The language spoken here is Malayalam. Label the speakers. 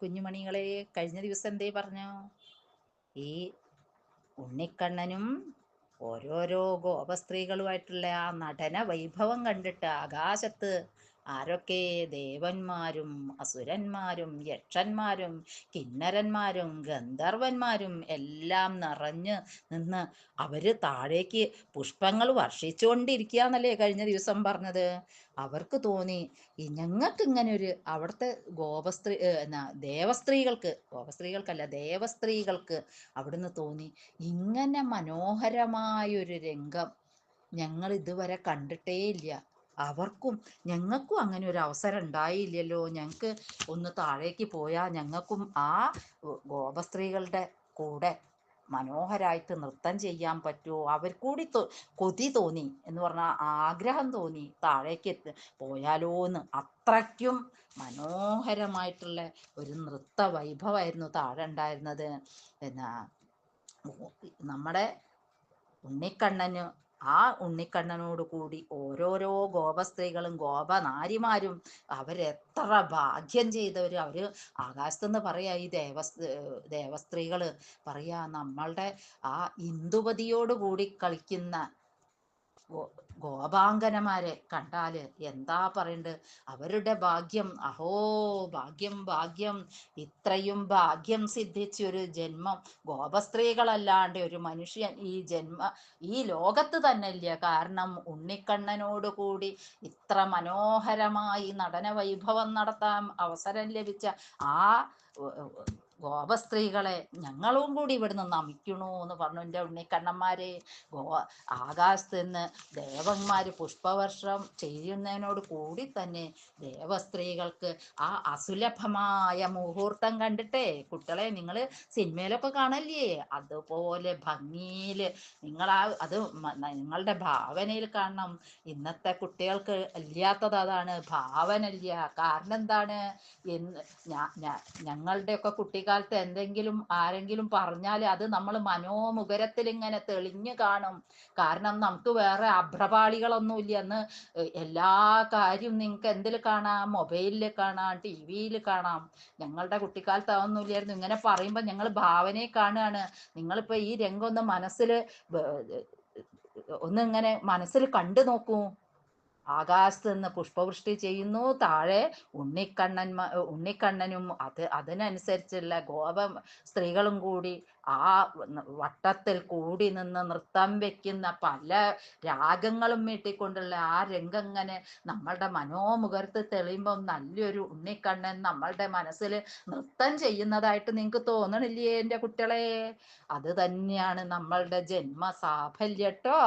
Speaker 1: കുഞ്ഞുമണികളെ കഴിഞ്ഞ ദിവസം എന്തേ പറഞ്ഞു? ഈ ഉണ്ണിക്കണ്ണനും ഓരോരോ ഗോപസ്ത്രീകളുമായിട്ടുള്ള ആ നടന വൈഭവം കണ്ടിട്ട് ആകാശത്ത് ആരൊക്കെ ദേവന്മാരും അസുരന്മാരും യക്ഷന്മാരും കിന്നരന്മാരും ഗന്ധർവന്മാരും എല്ലാം നിറഞ്ഞ് നിന്ന് അവർ താഴേക്ക് പുഷ്പങ്ങൾ വർഷിച്ചുകൊണ്ടിരിക്കുകയെന്നല്ലേ കഴിഞ്ഞ ദിവസം പറഞ്ഞത്? അവർക്ക് തോന്നി ഞങ്ങൾക്ക് ഇങ്ങനെ ഒരു അവിടുത്തെ ഗോപസ്ത്രീ എന്നാ ദേവസ്ത്രീകൾക്ക് ഗോപസ്ത്രീകൾക്കല്ല ദേവസ്ത്രീകൾക്ക് അവിടുന്ന് തോന്നി ഇങ്ങനെ മനോഹരമായൊരു രംഗം ഞങ്ങൾ ഇതുവരെ കണ്ടിട്ടേ ഇല്ല അവർക്കും ഞങ്ങൾക്കും അങ്ങനെ ഒരു അവസരം ഉണ്ടായില്ലല്ലോ. ഞങ്ങൾക്ക് ഒന്ന് താഴേക്ക് പോയാൽ ഞങ്ങൾക്കും ആ ഗോപസ്ത്രീകളുടെ കൂടെ മനോഹരായിട്ട് നൃത്തം ചെയ്യാൻ പറ്റുമോ അവർ കൂടി കൊതി തോന്നി എന്ന് പറഞ്ഞാൽ ആഗ്രഹം തോന്നി താഴേക്ക് എത്തി പോയാലോ എന്ന് അത്രയ്ക്കും മനോഹരമായിട്ടുള്ള ഒരു നൃത്ത വൈഭവമായിരുന്നു താഴെ ഉണ്ടായിരുന്നത്. പിന്നെ നമ്മുടെ ഉണ്ണിക്കണ്ണന് ആ ഉണ്ണിക്കണ്ണനോട് കൂടി ഓരോരോ ഗോപസ്ത്രീകളും ഗോപനാരിമാരും അവരെത്ര ഭാഗ്യം ചെയ്തവര്. അവർ ആകാശത്തുനിന്ന് പറയാ ഈ ദേവസ് ദേവസ്ത്രീകൾ പറയാ നമ്മളുടെ ആ ഇന്ദുപതിയോട് കൂടി കളിക്കുന്ന ഗോപാങ്കനമാരെ കണ്ടാൽ എന്താ പറയണ്ട്? അവരുടെ ഭാഗ്യം അഹോ ഭാഗ്യം ഭാഗ്യം. ഇത്രയും ഭാഗ്യം സിദ്ധിച്ച ഒരു ജന്മം ഗോപസ്ത്രീകളല്ലാണ്ട് ഒരു മനുഷ്യൻ ഈ ജന്മ ഈ ലോകത്ത് തന്നെ ഇല്ല കാരണം ഉണ്ണിക്കണ്ണനോട് കൂടി ഇത്ര മനോഹരമായി നടന വൈഭവം നടത്താൻ അവസരം ലഭിച്ച ആ ഗോപസ്ത്രീകളെ ഞങ്ങളും കൂടി ഇവിടുന്ന് നമിക്കണു എന്ന് പറഞ്ഞു എന്റെ ഉണ്ണിക്കണ്ണന്മാരെ ഗോ ആകാശത്ത് നിന്ന് ദേവന്മാർ പുഷ്പവർഷം ചെയ്യുന്നതിനോട് കൂടി തന്നെ ദേവസ്ത്രീകൾക്ക് ആ അസുലഭമായ മുഹൂർത്തം കണ്ടിട്ടേ. കുട്ടികളെ നിങ്ങൾ സിനിമയിലൊക്കെ കാണല്ലേ അതുപോലെ ഭംഗിയിൽ നിങ്ങൾ ആ അത് നിങ്ങളുടെ ഭാവനയിൽ കാണണം. ഇന്നത്തെ കുട്ടികൾക്ക് ഇല്ലാത്തത് അതാണ്. ഭാവന ഇല്ല കാരണം എന്താണ്? എന്ന് ഞാ- കുട്ടികൾ ഞങ്ങളുടെയൊക്കെ കുട്ടിക്കാലത്ത് എന്തെങ്കിലും ആരെങ്കിലും പറഞ്ഞാൽ അത് നമ്മൾ മനോമുഖരത്തിൽ ഇങ്ങനെ തെളിഞ്ഞു കാണും. കാരണം നമുക്ക് വേറെ അഭ്രപാളികളൊന്നുമില്ല. അന്ന് എല്ലാ കാര്യവും നിങ്ങൾക്ക് എന്തിൽ കാണാം? മൊബൈലിൽ കാണാം ടി വിയിൽ കാണാം. ഞങ്ങളുടെ കുട്ടിക്കാലത്ത് അതൊന്നുമില്ലായിരുന്നു. ഇങ്ങനെ പറയുമ്പോൾ ഞങ്ങൾ ഭാവനയെ കാണുകയാണ്. നിങ്ങളിപ്പോൾ ഈ രംഗം ഒന്ന് മനസ്സിൽ ഒന്ന് ഇങ്ങനെ മനസ്സിൽ കണ്ടു നോക്കൂ. ആകാശത്ത് നിന്ന് പുഷ്പവൃഷ്ടി ചെയ്യുന്നു. താഴെ ഉണ്ണിക്കണ്ണൻ ഉണ്ണിക്കണ്ണനും അത് അതിനനുസരിച്ചുള്ള ഗോപ സ്ത്രീകളും കൂടി ആ വട്ടത്തിൽ കൂടി നിന്ന് നൃത്തം വെക്കുന്ന പല രാഗങ്ങളും മീട്ടിക്കൊണ്ടുള്ള ആ രംഗങ്ങനെ നമ്മളുടെ മനോമുഖത്ത് തെളിയുമ്പം നല്ലൊരു ഉണ്ണിക്കണ്ണൻ നമ്മളുടെ മനസ്സിൽ നൃത്തം ചെയ്യുന്നതായിട്ട് നിങ്ങൾക്ക് തോന്നണില്ലേ എന്റെ കുട്ടികളെ? അത് തന്നെയാണ് നമ്മളുടെ ജന്മ സാഫല്യട്ടോ